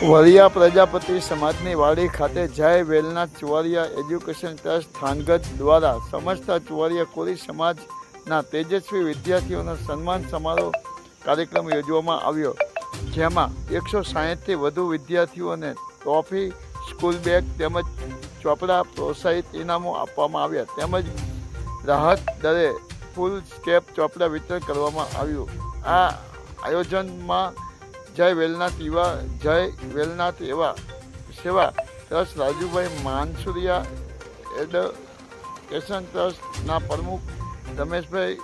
વડિયા પ્રજાપતિ સમાજની વાડી ખાતે જય વેલનાથ ચુવારિયા એજ્યુકેશન ટ્રસ્ટ થાનગઢ દ્વારા સમસ્ત ચુવારિયા કોરી સમાજના તેજસ્વી વિદ્યાર્થીઓનો સન્માન સમારોહ કાર્યક્રમ યોજવામાં આવ્યો. જેમાં એકસો સાહીઠથી વધુ વિદ્યાર્થીઓને ટ્રોફી, સ્કૂલ બેગ તેમજ ચોપડા પ્રોત્સાહિત ઇનામો આપવામાં આવ્યા. તેમજ રાહત દરે ફૂલ સ્કેપ ચોપડા વિતરણ કરવામાં આવ્યું. આ આયોજનમાં જય વેલનાથ એવા જય વેલનાથ એવા સેવા ટ્રસ્ટ રાજુભાઈ માનસુરિયા એડકેશન ટ્રસ્ટના પ્રમુખ રમેશભાઈ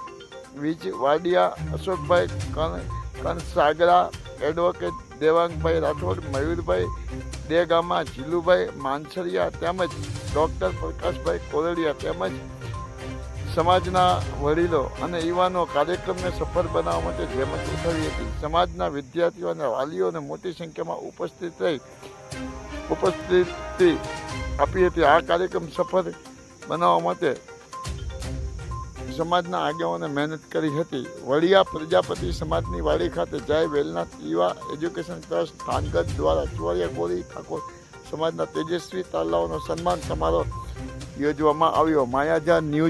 વિજ વાડિયા અશોકભાઈ કણ કનસાગરા, એડવોકેટ દેવાંગભાઈ રાઠોડ, મયુરભાઈ દેગામા, જીલુભાઈ માનસરિયા તેમજ ડૉક્ટર પ્રકાશભાઈ કોરડિયા તેમજ સમાજના વડીલો અને યુવાનો કાર્યક્રમને સફળ બનાવવા માટે જહેમત ઉઠાવી હતી, સમાજના વિદ્યાર્થીઓ અને વાલીઓને મોટી સંખ્યામાં ઉપસ્થિત રહી, ઉપસ્થિતિ આપી હતી. આ કાર્યક્રમ સફળ બનાવવા માટે સમાજના આગેવાને મહેનત કરી હતી. વડિયા પ્રજાપતિ સમાજની વાડી ખાતે જય વેલનાથ યુવા એજ્યુકેશન ટ્રસ્ટ થાનગઢ દ્વારા ચુવાડિયા કોળી ઠાકોર સમાજના તેજસ્વી તાલાઓનો સન્માન સમારોહ યોજવામાં આવ્યો. માયાજા ન્યૂઝ